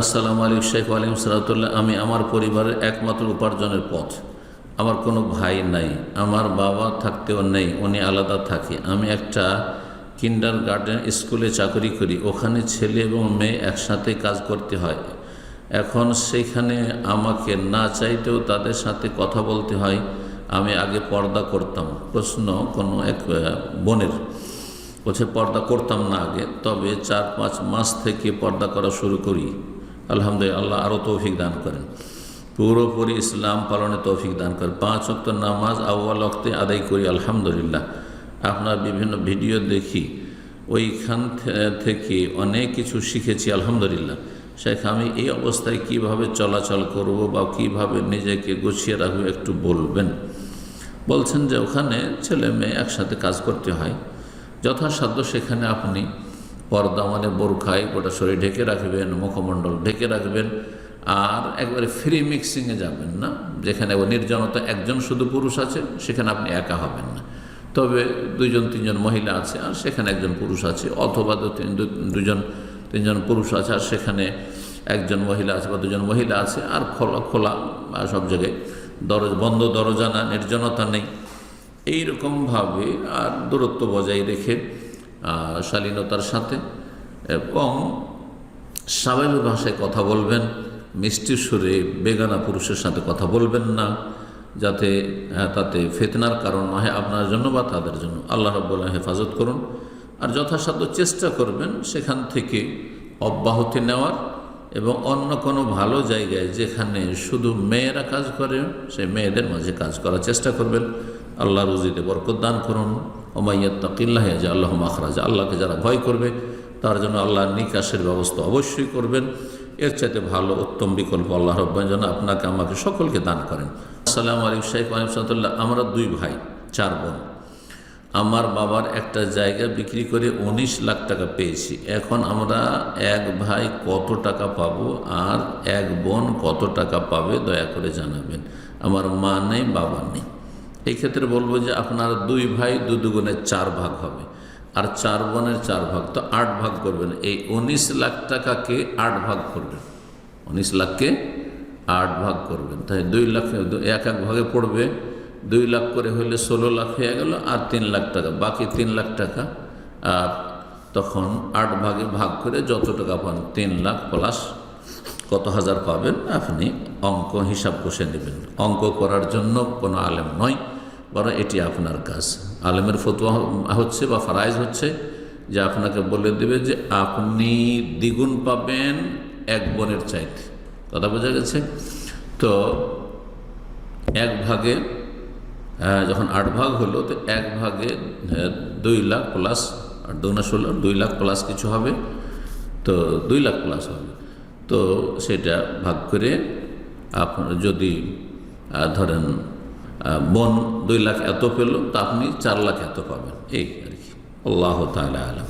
আসসালামু আলাইকুম শেখ আলিম সালাতুল্লাহ আমি আমার পরিবারের একমাত্র উপার্জনের পথ। আমার কোনো ভাই নাই, আমার বাবা থাকতেও নেই, উনি আলাদা থাকে। আমি একটা কিন্ডার গার্ডেন স্কুলে চাকরি করি, ওখানে ছেলে এবং মেয়ে একসাথে কাজ করতে হয়। এখন সেইখানে আমাকে না চাইতেও তাদের সাথে কথা বলতে হয়। আমি আগে পর্দা করতাম। প্রশ্ন কোনো এক বোনের, বলছে পর্দা করতাম না আগে, তবে চার পাঁচ মাস থেকে পর্দা করা শুরু করি। আলহামদুলিল্লাহ আল্লাহ আরও তৌফিক দান করেন। পুরোপুরি ইসলাম পালনে তৌফিক দান করেন। পাঁচ অক্ত নামাজ আউ্বাল অক্তে আদায় করি, আলহামদুলিল্লাহ। আপনার বিভিন্ন ভিডিও দেখি, ওইখান থেকে অনেক কিছু শিখেছি, আলহামদুলিল্লাহ। শেখ, আমি এই অবস্থায় কীভাবে চলাচল করব বা কীভাবে নিজেকে গুছিয়ে রাখব একটু বলবেন? বলছেন যে ওখানে ছেলে মেয়ে একসাথে কাজ করতে হয়। যথাসাধ্য সেখানে আপনি পর্দা মানে বোরখায় গোটা শরীর ঢেকে রাখবেন, মুখমণ্ডল ঢেকে রাখবেন, আর একবারে ফ্রি মিক্সিংয়ে যাবেন না। যেখানে নির্জনতা, একজন শুধু পুরুষ আছে, সেখানে আপনি একা হবেন না। তবে দুইজন, তিনজন মহিলা আছে, আর সেখানে একজন পুরুষ আছে, অথবা দুজন, তিনজন পুরুষ আছে, আর সেখানে একজন মহিলা আছে বা দুজন মহিলা আছে, আর খোলা খোলা সব জায়গায় দরজা, বন্ধ দরজা না, নির্জনতা নেই। এইরকমভাবে আর দূরত্ব বজায় রেখে শালীনতার সাথে এবং স্বাভাবিক ভাষায় কথা বলবেন মিষ্টি সুরে বেগানা পুরুষের সাথে কথা বলবেন না যাতে আহ, তাতে ফেতনার কারণ না হয় আপনার জন্য বা তাদের জন্য। আল্লাহ রব্বুল্লাহ হেফাজত করুন। আর যথাসাধ্য চেষ্টা করবেন সেখান থেকে অব্যাহতি নেওয়ার। এবং অন্য কোনো ভালো জায়গায় যেখানে শুধু মেয়েরা কাজ করে, সেই মেয়েদের মাঝে কাজ করার চেষ্টা করবেন। আল্লাহ রুজিতে বরকত দান করুন। ওমাইয়াত তাকিল্লাহ যে আল্লাহ মাখরাজ আল্লাহকে যারা ভয় করবে, তার জন্য আল্লাহর নিকাশের ব্যবস্থা অবশ্যই করবেন। এর চাইতে ভালো উত্তম বিকল্প আল্লাহ রব্বান যেন আপনাকে, আমাকে সকলকে দান করেন। আসসালামু আলাইকুম শেখ আলিম আমরা দুই ভাই, চার বোন। আমার বাবার একটা জায়গা বিক্রি করে উনিশ লাখ টাকা পেয়েছি। এখন আমরা এক ভাই কত টাকা পাব আর এক বোন কত টাকা পাবে দয়া করে জানাবেন। আমার মা নেই, বাবা নেই। এই ক্ষেত্রে বলব যে আপনার দুই ভাই দু দুগুণের চার ভাগ হবে। আর চার বোনের চার ভাগ, তো আট ভাগ করবেন। এই উনিশ লাখ টাকাকে আট ভাগ করবেন। উনিশ লাখকে আট ভাগ করবেন। তাই দুই লাখ, এক এক ভাগে পড়বে। দুই লাখ করে হলে ষোলো লাখ হয়ে গেল আর তিন লাখ টাকা। বাকি তিন লাখ টাকা, আর তখন আট ভাগে ভাগ করে যত টাকা পান, তিন লাখ প্লাস কত হাজার পাবেন আপনি অঙ্ক হিসাব কষে নেবেন। অঙ্ক করার জন্য কোনো আলেম নয়, বরং এটি আপনার কাজ। আলেমের ফতুয়া হচ্ছে বা ফারাইজ হচ্ছে যে আপনাকে বলে দেবে যে আপনি দ্বিগুণ পাবেন এক বোনের চাইতে। কথা বোঝা গেছে? তো এক ভাগে যখন আট ভাগ হলো, তো এক ভাগে দুই লাখ প্লাস আর দুগুণা ষোলো দুই লাখ প্লাস কিছু হবে, তো দুই লাখ প্লাস হবে। তো সেটা ভাগ করে আপনার যদি ধরেন বন দুই লাখ এত পেল, তা আপনি চার লাখ এত পাবেন। এই আর কি। আল্লাহ তাহলে আলম।